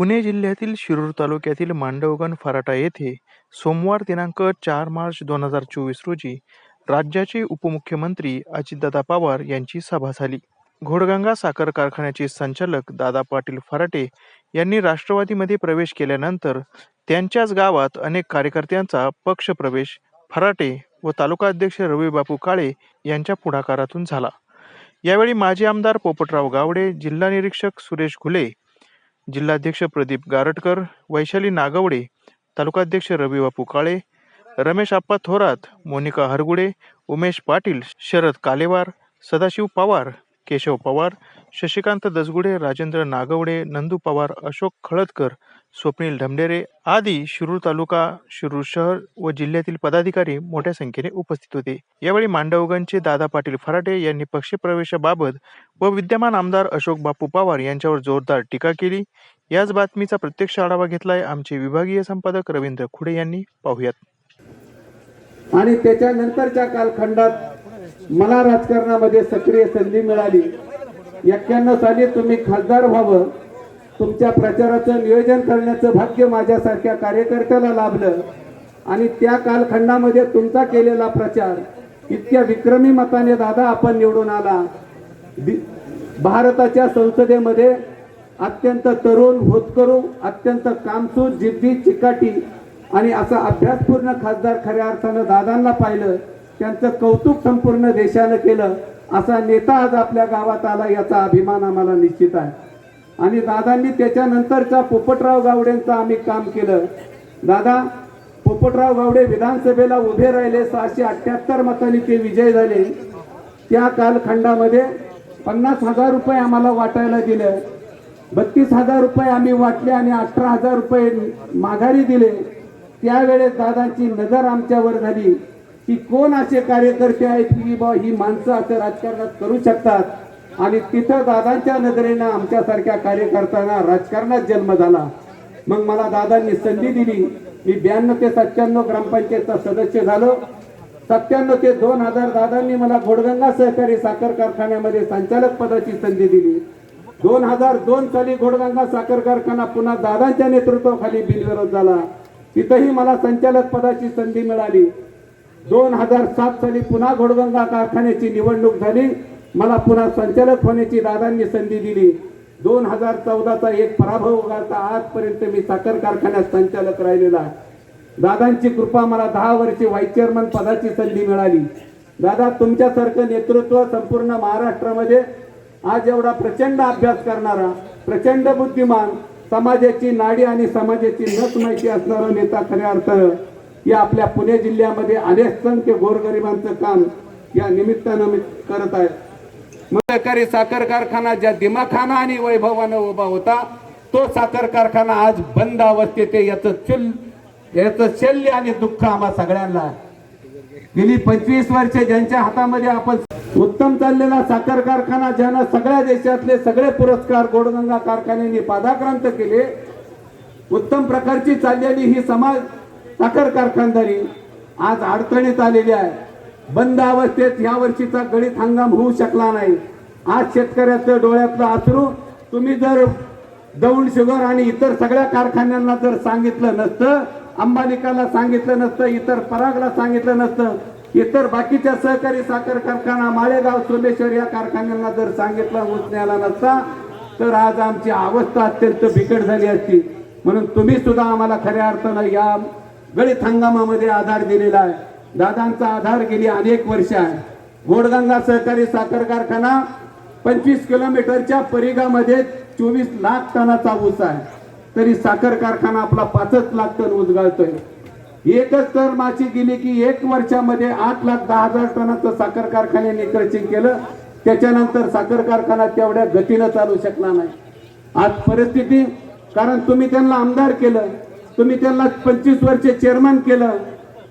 पुणे जिल्ह्यातील शिरूर तालुक्यातील मांडवगण फराटा येथे सोमवार दिनांक चार मार्च दोन हजार चोवीस रोजी राज्याचे उपमुख्यमंत्री अजितदादा पवार यांची सभा झाली. घोडगंगा साखर कारखान्याचे संचालक दादा पाटील फराटे यांनी राष्ट्रवादीमध्ये प्रवेश केल्यानंतर त्यांच्याच गावात अनेक कार्यकर्त्यांचा पक्षप्रवेश फराटे व तालुका अध्यक्ष रविबापू काळे यांच्या पुढाकारातून झाला. यावेळी माजी आमदार पोपटराव गावडे जिल्हा निरीक्षक सुरेश घुले जिल्हाध्यक्ष प्रदीप गारटकर वैशाली नागवडे तालुकाध्यक्ष रविबापू काळे रमेश आप्पा थोरात मोनिका हरगुडे उमेश पाटील शरद कालेवार सदाशिव पवार केशव पवार शशिकांत दसगुडे राजेंद्र नागवडे नंदू पवार अशोक खळदकर स्वप्नील ढमडेरे आदी शिरूर तालुका शिरूर शहर व जिल्ह्यातील पदाधिकारी मोठ्या संख्येने उपस्थित होते. यावेळी मांडवगणचे दादा पाटील फराटे यांनी पक्षप्रवेशाबाबत व विद्यमान आमदार अशोक बापू पवार यांच्यावर जोरदार टीका केली. याच बातमीचा प्रत्यक्ष आढावा घेतलाय आमचे विभागीय संपादक रवींद्र खुडे यांनी. पाहुयात. आणि त्याच्यानंतरच्या कालखंडात मला राजकारणामध्ये सक्रिय संधी मिळाली. एक्क्याण्णव साली तुम्ही खासदार व्हावं. तुमच्या प्रचाराचं नियोजन करण्याचं भाग्य माझ्यासारख्या कार्यकर्त्याला लाभलं. आणि त्या कालखंडामध्ये तुमचा केलेला प्रचार इतक्या विक्रमी मताने दादा आपण निवडून आला. भारताच्या संसदेमध्ये अत्यंत तरुण होतकरू अत्यंत कामसूद जिद्दी चिकाटी आणि असा अभ्यासपूर्ण खासदार खऱ्या अर्थानं दादांना पाहिलं. त्यांचं कौतुक संपूर्ण देशानं केलं असा नेता आज आपल्या गावात आला याचा अभिमान आम्हाला निश्चित आहे. आणि दादांनी त्याच्यानंतरच्या पोपटराव गावडेंचं आम्ही काम केलं. दादा पोपटराव गावडे विधानसभेला उभे राहिले सहाशे अठ्ठ्याहत्तर मतांनी ते विजय झाले. त्या कालखंडामध्ये पन्नास हजार रुपये आम्हाला वाटायला दिले. बत्तीस हजार रुपये आम्ही वाटले आणि अठरा हजार रुपये माघारी दिले. त्यावेळेस दादांची नजर आमच्यावर झाली. की कोण असे कार्यकर्ते आहेत की बा ही माणसं असं राजकारणात करू शकतात? आणि तिथं दादांच्या नजरेनं आमच्यासारख्या कार्यकर्त्यांना राजकारणात जन्म झाला. मग मला दादांनी संधी दिली. मी ब्याण्णव ते सत्त्याण्णव ग्रामपंचायतचा सदस्य झालो. सत्त्याण्णव ते दोन हजार दादांनी मला घोडगंगा सहकारी साखर कारखान्यामध्ये संचालक पदाची संधी दिली. दोन हजार दोन साली घोडगंगा साखर कारखाना पुन्हा दादांच्या नेतृत्वाखाली बिनविरोध झाला. तिथंही मला संचालक पदाची संधी मिळाली. दोन हजार सात साली पुन्हा घोडगंगा कारखान्याची निवडणूक झाली. मला पुन्हा संचालक होण्याची दादांनी संधी दिली. दोन हजार चौदाचा एक पराभव वगळता आजपर्यंत मी साखर कारखान्यात संचालक राहिलेला. दादांची कृपा मला दहा वर्षे व्हाईस चेअरमन पदाची संधी मिळाली. दादा तुमच्यासारखं नेतृत्व संपूर्ण महाराष्ट्रामध्ये आज एवढा प्रचंड अभ्यास करणारा प्रचंड बुद्धिमान समाजाची नाडी आणि समाजाची नस माहिती असणारा नेता खऱ्या अर्थ या आपल्या पुणे जिल्ह्यामध्ये अनेक संख्य गोरगरिबांचं काम या निमित्तानं मी करत आहे. सहकारी साखर कारखाना ज्या दिमाखाना आणि वैभवानं उभा होता तो साखर कारखाना आज बंद अवस्थेत याचं चुल याचं शल्य आणि दुःख आम्हा सगळ्यांना गेली पंचवीस वर्षे ज्यांच्या हातामध्ये आपण उत्तम चाललेला साखर कारखाना ज्यानं सगळ्या देशातले सगळे पुरस्कार गोडगंगा कारखान्याने पादाक्रांत केले उत्तम प्रकारची चाललेली ही समाज साखर कारखानदारी आज अडचणीत आलेली आहे. बंद अवस्थेत या वर्षीचा गळीत हंगाम होऊ शकला नाही. आज शेतकऱ्याचं डोळ्यातलं अश्रू तुम्ही जर दौंड शुगर आणि इतर सगळ्या कारखान्यांना जर सांगितलं नसतं अंबालिकाला सांगितलं नसतं इतर परागला सांगितलं नसतं इतर बाकीच्या सहकारी साखर कारखाना माळेगाव सोमेश्वर या कारखान्यांना जर सांगितलं उचण्याला नसता तर आज आमची अवस्था अत्यंत बिकट झाली असती. म्हणून तुम्ही सुद्धा आम्हाला खऱ्या अर्थानं या गणित हंगामामध्ये आधार दिलेला आहे. दादांचा आधार गेली अनेक वर्ष आहे. गोडगंगा सहकारी साखर कारखाना पंचवीस किलोमीटरच्या परिघामध्ये चोवीस लाख टनाचा ऊस आहे. तरी साखर कारखाना आपला पाचच लाख टन ऊस गाळतोय. एकच तर माची गेली की एक वर्षामध्ये आठ लाख दहा हजार टनाचं साखर कारखान्याने क्रचिंग केलं. त्याच्यानंतर साखर कारखाना तेवढ्या गतीनं चालू शकला नाही. आज परिस्थिती कारण तुम्ही त्यांना आमदार केलं. तुम्ही त्यांना पंचवीस वर्षे चेअरमन केलं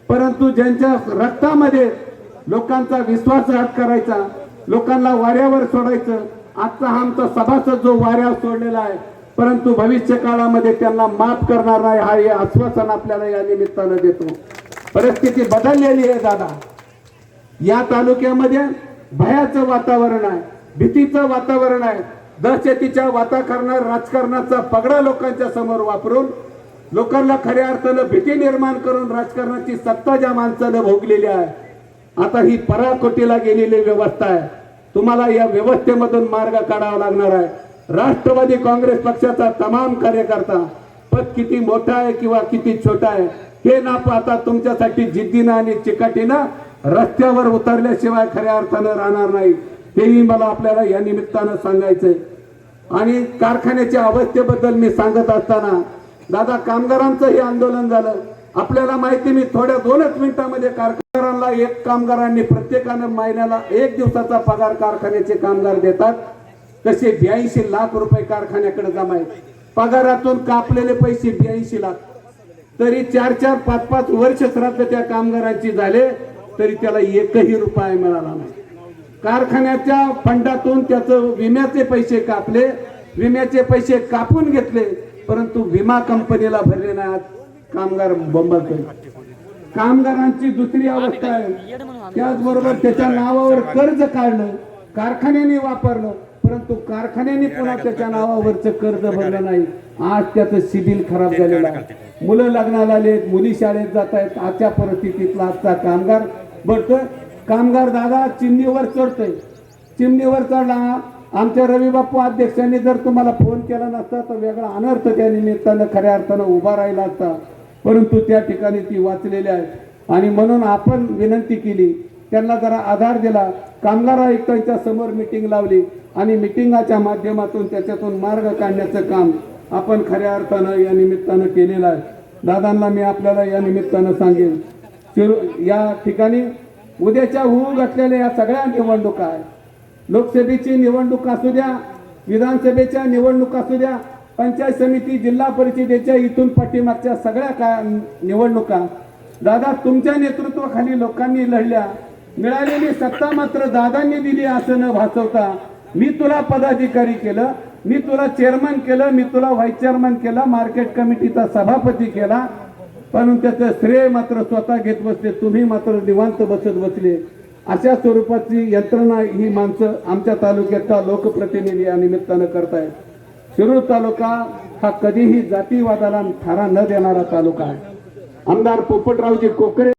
परंतु ज्यांच्या रक्तामध्ये लोकांचा विश्वासघात करायचा लोकांना वाऱ्यावर सोडायचं आजचा हा आमचा सभासद जो वाऱ्यावर सोडलेला आहे परंतु भविष्य काळामध्ये त्यांना माफ करणार नाही हा हे आश्वासन आपल्याला या निमित्तानं देतो. परिस्थिती बदललेली आहे दादा. या तालुक्यामध्ये भयाचं वातावरण आहे भीतीचं वातावरण आहे. दहशतीच्या वातावरणात राजकारणाचा पगडा लोकांच्या समोर वापरून लोकांना खऱ्या अर्थानं भीती निर्माण करून राजकारणाची सत्ता ज्या माणसानं भोगलेली आहे आता ही पराकोटीला गेलेली व्यवस्था आहे. तुम्हाला या व्यवस्थेमधून मार्ग काढावा लागणार आहे. राष्ट्रवादी काँग्रेस पक्षाचा तमाम कार्यकर्ता पद किती मोठा आहे किंवा किती छोटा आहे हे ना पाहता तुमच्यासाठी जिद्दीनं आणि चिकाटीनं रस्त्यावर उतरल्याशिवाय खऱ्या अर्थानं राहणार नाही. हेही मला आपल्याला या निमित्तानं सांगायचंय. आणि कारखान्याच्या अवस्थेबद्दल मी सांगत असताना दादा कामगारांचं हे आंदोलन झालं. आपल्याला माहिती मी थोड्या दोनच मिनिटांमध्ये कारखान्याला एक कामगारांनी प्रत्येकानं महिन्याला एक दिवसाचा पगार कारखान्याचे कामगार देतात. तसे ब्याऐंशी लाख रुपये कारखान्याकडे जमा आहेत. पगारातून कापलेले पैसे ब्याऐंशी लाख. तरी चार चार पाच पाच वर्ष श्राद्ध त्या कामगारांची झाले तरी त्याला एकही रुपया मिळाला नाही. कारखान्याच्या फंडातून त्याचं विम्याचे पैसे कापले. विम्याचे पैसे कापून घेतले. परंतु विमा कंपनीला भरले नाही कामगार बंबलतोय कामगारांची दुसरी अवस्था आहे. त्याचबरोबर त्याच्या नावावर कर्ज काढलं. कारखान्याने वापरलं. परंतु कारखान्याने पुन्हा त्याच्या नावावरचं कर्ज भरलं नाही. आज त्याचं सिबिल खराब झालेलं आहे. मुलं लग्नाला आलेत मुली शाळेत जात आहेत. आजच्या परिस्थितीतला आजचा कामगार. बघतोय कामगार दादा चिमणीवर चढतोय. चिमणीवर चढला आमच्या रविबापू अध्यक्षांनी जर तुम्हाला फोन केला नसता तर वेगळा अनर्थ त्या निमित्तानं खऱ्या अर्थानं उभा राहिला असता. परंतु त्या ठिकाणी ती वाचलेली आहे आणि म्हणून आपण विनंती केली त्यांना जरा आधार दिला. कामगार आयुक्तांच्या समोर मिटिंग लावली आणि मिटिंगाच्या माध्यमातून त्याच्यातून मार्ग काढण्याचं काम आपण खऱ्या अर्थानं या निमित्तानं केलेलं आहे. दादांना मी आपल्याला या निमित्तानं सांगेन या ठिकाणी उद्याच्या होऊ घातलेल्या या सगळ्या निवडणुका आहेत. लोकसभेची निवडणूक असू द्या विधानसभेच्या निवडणूक असू द्या पंचायत समिती जिल्हा परिषदेच्या इथून पाठीमागच्या सगळ्या का निवडणुका दादा तुमच्या नेतृत्वाखाली लोकांनी लढल्या मिळालेली सत्ता मात्र दादांनी दिली असं न भासवता मी तुला पदाधिकारी केलं मी तुला चेअरमन केलं मी तुला व्हाईस चेअरमन केलं मार्केट कमिटीचा सभापती केला पण त्याचं श्रेय मात्र स्वतः घेत बसले तुम्ही मात्र निवांत बसत बसले. अशा स्वरूपाची यंत्रणा ही माणसं आमच्या तालुक्याचा लोकप्रतिनिधी या निमित्तानं करतायत. शिरूर तालुका हा कधीही जातीवादाला थारा न देणारा तालुका आहे. आमदार पोपटरावजी कोकरे